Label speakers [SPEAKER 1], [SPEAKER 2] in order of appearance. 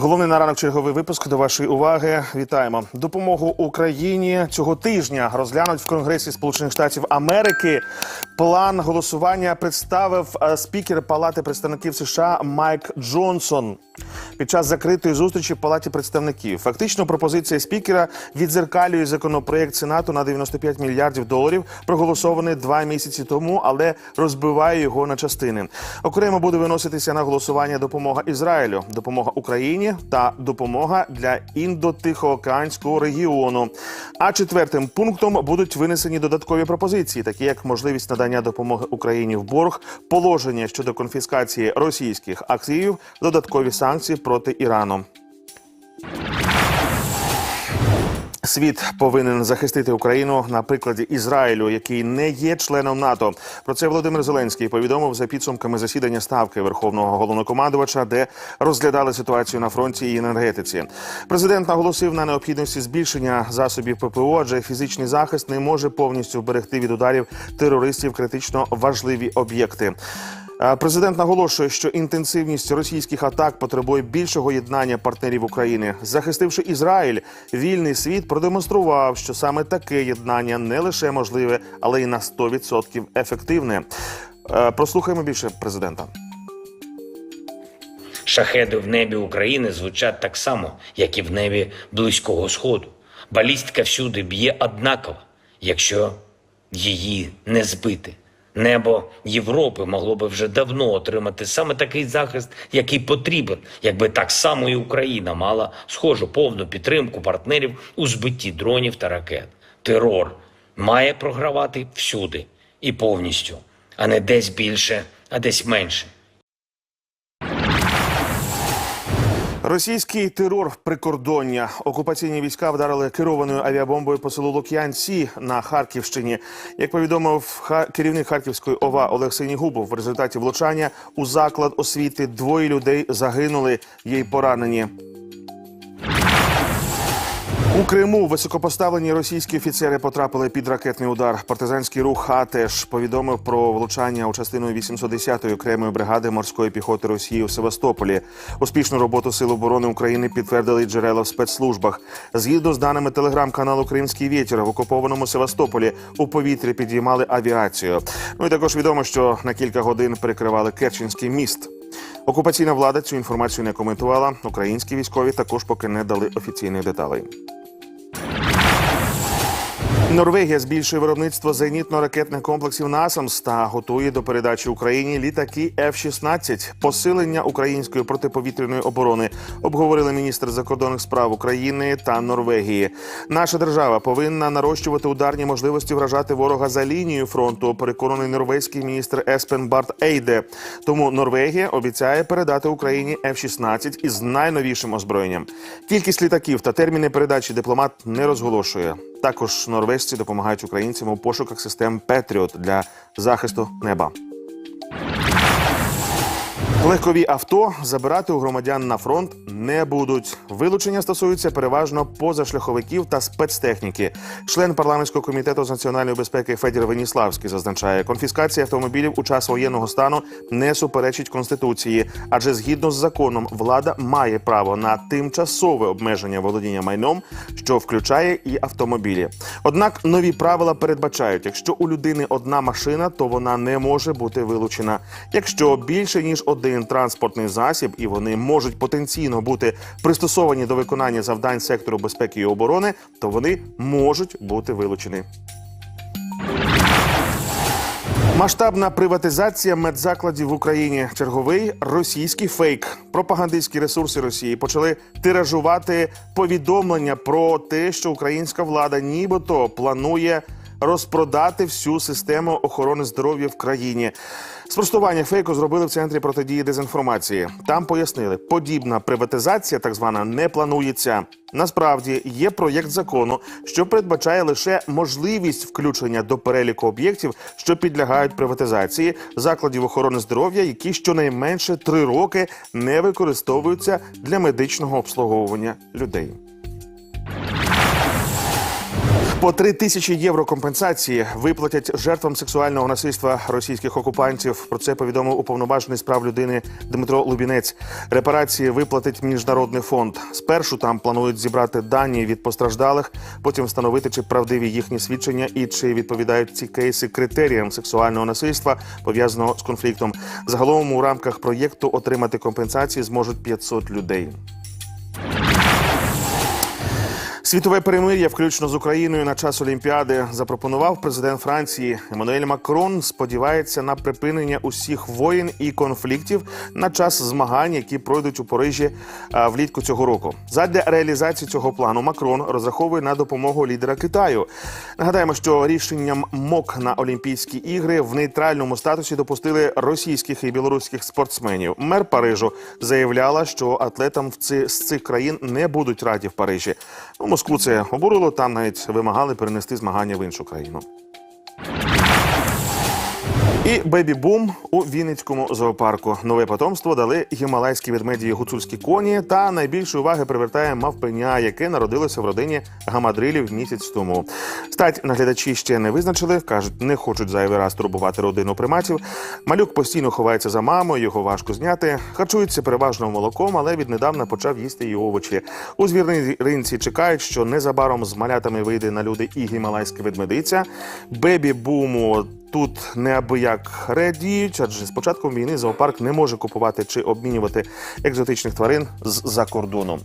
[SPEAKER 1] Головний на ранок черговий випуск до вашої уваги. Вітаємо. Допомогу Україні цього тижня розглянуть в Конгресі Сполучених Штатів Америки. План голосування представив е, спікер Палати представників США Майк Джонсон. Під час закритої зустрічі в Палаті представників фактично пропозиція спікера відзеркалює законопроект Сенату на 95 мільярдів доларів, проголосований два місяці тому, але розбиває його на частини. Окремо буде виноситися на голосування допомога Ізраїлю, допомога Україні та допомога для індотихоокеанського регіону. А четвертим пунктом будуть винесені додаткові пропозиції, такі як можливість надання допомоги Україні в борг, положення щодо конфіскації російських активів, додаткові санкції проти Ірану. Світ повинен захистити Україну на прикладі Ізраїлю, який не є членом НАТО. Про це Володимир Зеленський повідомив за підсумками засідання ставки Верховного головнокомандувача, де розглядали ситуацію на фронті і енергетиці. Президент наголосив на необхідності збільшення засобів ППО, адже фізичний захист не може повністю вберегти від ударів терористів критично важливі об'єкти. Е, Президент наголошує, що інтенсивність російських атак потребує більшого єднання партнерів України. Захистивши Ізраїль, вільний світ продемонстрував, що саме таке єднання не лише можливе, але й на 100% ефективне. Е, Прослухаємо більше президента.
[SPEAKER 2] Шахеди в небі України звучать так само, як і в небі Близького Сходу. Балістика всюди б'є однаково, якщо її не збити. Небо Європи могло би вже давно отримати саме такий захист, який потрібен, якби так само і Україна мала схожу повну підтримку партнерів у збитті дронів та ракет. Терор має програвати всюди і повністю, а не десь більше, а десь менше.
[SPEAKER 1] Російський терор прикордоння. Окупаційні війська вдарили керованою авіабомбою по селу Лук'янці на Харківщині. Як повідомив керівник Харківської ОВА Олег Синігубов, в результаті влучання у заклад освіти двоє людей загинули, є й поранені. У Криму високопоставлені російські офіцери потрапили під ракетний удар. Партизанський рух АТЕШ повідомив про влучання у частину 810-ї окремої бригади морської піхоти Росії у Севастополі. Успішну роботу Сил оборони України підтвердили джерела в спецслужбах. Згідно з даними телеграм-каналу Кримський вітер в окупованому Севастополі у повітрі підіймали авіацію. Ну і також відомо, що на кілька годин перекривали Керченський міст. Окупаційна влада цю інформацію не коментувала. Українські військові також поки не дали офіційних деталей. Норвегія збільшує виробництво зенітно-ракетних комплексів «Насамс» та готує до передачі Україні літаки F-16. Посилення української протиповітряної оборони обговорили міністр закордонних справ України та Норвегії. Наша держава повинна нарощувати ударні можливості вражати ворога за лінією фронту. Переконаний норвезький міністр Еспен Барт Ейде. Тому Норвегія обіцяє передати Україні F-16 із найновішим озброєнням. Кількість літаків та терміни передачі дипломат не розголошує. Також норвежці допомагають українцям у пошуках систем Петріот для захисту неба. Легкові авто забирати у громадян на фронт не будуть. Вилучення стосуються переважно позашляховиків та спецтехніки. Член парламентського комітету з національної безпеки Федір Веніславський зазначає, конфіскація автомобілів у час воєнного стану не суперечить конституції, адже згідно з законом влада має право на тимчасове обмеження володіння майном, що включає і автомобілі. Однак нові правила передбачають, якщо у людини одна машина, то вона не може бути вилучена. Якщо більше ніж один транспортний засіб, і вони можуть потенційно бути пристосовані до виконання завдань сектору безпеки і оборони, то вони можуть бути вилучені. Масштабна приватизація медзакладів в Україні. Черговий російський фейк. Пропагандистські ресурси Росії почали тиражувати повідомлення про те, що українська влада нібито планує розпродати всю систему охорони здоров'я в країні. Спростування фейку зробили в центрі протидії дезінформації. Там пояснили, подібна приватизація, так звана, не планується. Насправді є проєкт закону, що передбачає лише можливість включення до переліку об'єктів, що підлягають приватизації закладів охорони здоров'я, які щонайменше три роки не використовуються для медичного обслуговування людей. По три тисячі євро компенсації виплатять жертвам сексуального насильства російських окупантів. Про це повідомив уповноважений з прав людини Дмитро Лубінець. Репарації виплатить міжнародний фонд. Спершу там планують зібрати дані від постраждалих, потім встановити, чи правдиві їхні свідчення і чи відповідають ці кейси критеріям сексуального насильства, пов'язаного з конфліктом. Загалом у рамках проєкту отримати компенсації зможуть 500 людей. Світове перемир'я, включно з Україною, на час Олімпіади, запропонував президент Франції Еммануель Макрон. Сподівається на припинення усіх воєн і конфліктів на час змагань, які пройдуть у Парижі влітку цього року. Задля реалізації цього плану Макрон розраховує на допомогу лідера Китаю. Нагадаємо, що рішенням МОК на Олімпійські ігри в нейтральному статусі допустили російських і білоруських спортсменів. Мер Парижу заявляла, що атлетам з цих країн не будуть раді в Парижі. Москву це обурило. Там навіть вимагали перенести змагання в іншу країну. І бебі-бум у Вінницькому зоопарку. Нове потомство дали гімалайські ведмеді гуцульські коні. Та найбільше уваги привертає мавпеня, яке народилося в родині гамадрилів місяць тому. Стать наглядачі ще не визначили. кажуть, не хочуть зайвий раз турбувати родину приматів. Малюк постійно ховається за мамою, його важко зняти. Харчується переважно молоком, але віднедавна почав їсти і овочі. У звірній ринці чекають, що незабаром з малятами вийде на люди і гімалайська ведмедиця. Бебі-буму Тут неабияк радіють, адже з початком війни зоопарк не може купувати чи обмінювати екзотичних тварин з-за кордону.